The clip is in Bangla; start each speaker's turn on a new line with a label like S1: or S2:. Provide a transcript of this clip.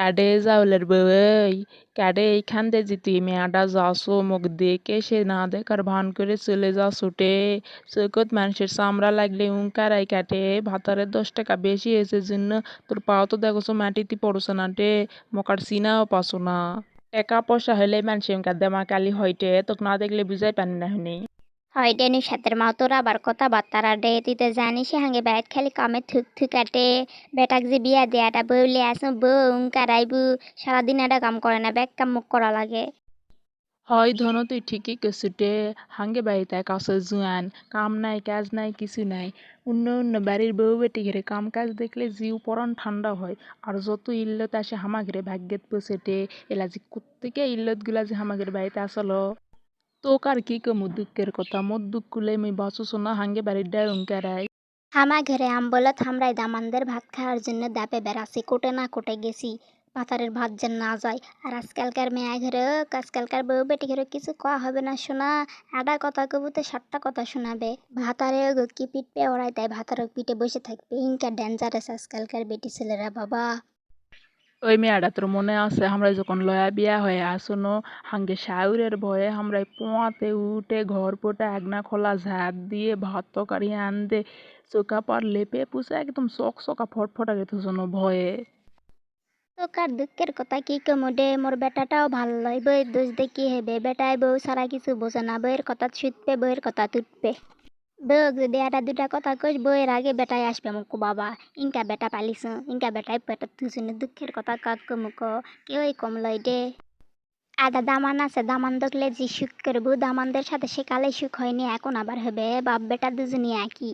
S1: ক্যাডে জাউলের বউই ক্যাডে এইখান দে যে তুই মেয়াটা যাসো মুখ দেখে সে না দেখার ভান করে চলে যা ছুটে চৈকত মানুষের চামড়া লাগলে উঙ্কারাই কাটে ভাতারের দশ টাকা বেশি হয়েছে জন্য তোর পাও তো দেখছ মাটিতে পড়ছে না টে মকার চিনাও পাছো না টাকা পয়সা হলে মানুষের মুখা দেমা কালি হইটে তোকে না দেখলে বুঝাই পানি না শুনি
S2: হয় ডে নিষাদের মা তোর আবার কথা বার্তারা ডে তুই তো জানিস হাঙ্গে বাইত খালি কামে থুক থুক আটে বেটাক যে বিয়া দেয়াটা বউলে আসো বউ কারাইবু সারাদিন এটা কাম করে না, ব্যাগ কাম মুখ করা লাগে।
S1: হয় ধন, তুই ঠিকই কছুটে হাঙ্গে বাড়িতে কাছে জুয়ান, কাম নাই, কাজ নাই কিছু নাই। অন্য অন্য বাড়ির বউ বেটি ঘরে কাম কাজ দেখলে জিউ পরান ঠান্ডা হয়, আর যত ইল্লত আসে হামাগরে ভাগ্যেত পৌঁছেটে এলা যে ইল্লতগুলা যে হামাগের বাড়িতে আসলো। দুঃখের কথা? মোর দুঃখ কুলে মুই বাঁচুছো না হাঙ্গে বাড়ির ডায় উঙ্কারাই
S2: হামা ঘরে আমবলত হামরাই দামানদের ভাত খাওয়ার জন্য দাপে বেড়াছি, কোটে না কোটে গেছি। পাতারের ভাত যেন না যায়। আর আজকালকার মেয়া ঘরে আজকালকার বউ বেটি ঘরে কিছু কয়া হবে না শোনা একটা কথা কবুতে সাতটা কথা শোনাবে। ভাতারে কি পিঠ পে ওড়াই তাই ভাতার পিঠে বসে থাকবে। ইনকা ডেঞ্জারাস আজকালকার বেটি ছেলেরা, বাবা।
S1: ওই মেয়েটা তোর মনে আছে, আমরা যখন লয়া বিয়া হয়ে আসনো, হাঙ্গে শাউরের ভয়ে আমরা পোঁয়াতে উঠে ঘর পোটা একনা খোলা ঝাঁপ দিয়ে ভাত তরকারি আনতে চোকা পার লেপে পুষে একদম চক চকা ফটফটা গেছে শোনো ভয়ে।
S2: তো কার দুঃখের কথা কি কমু ডে মোর বেটাটাও ভালো লয় বইয়ের দোষ দেখি হবে বেটায়, বউ ছাড়া কিছু বোঝে না বইয়ের কথা ছুটবে বইয়ের কথা তুটবে। বউ যদি একটা দুটা কথা কইস বইয়ের আগে বেটায় আসবে মুখ বাবা ইনকা বেটা পালিস ইনকা বেটায় পেটা তুসুন দুঃখের কথা কাক কমুক কেউই কম লয় ডে আদা দামান আছে দামান দেখলে যে সুখ করব দামানদের সাথে সে কালে সুখ হয়নি এখন আবার হবে বাপ বেটা দুজনই একই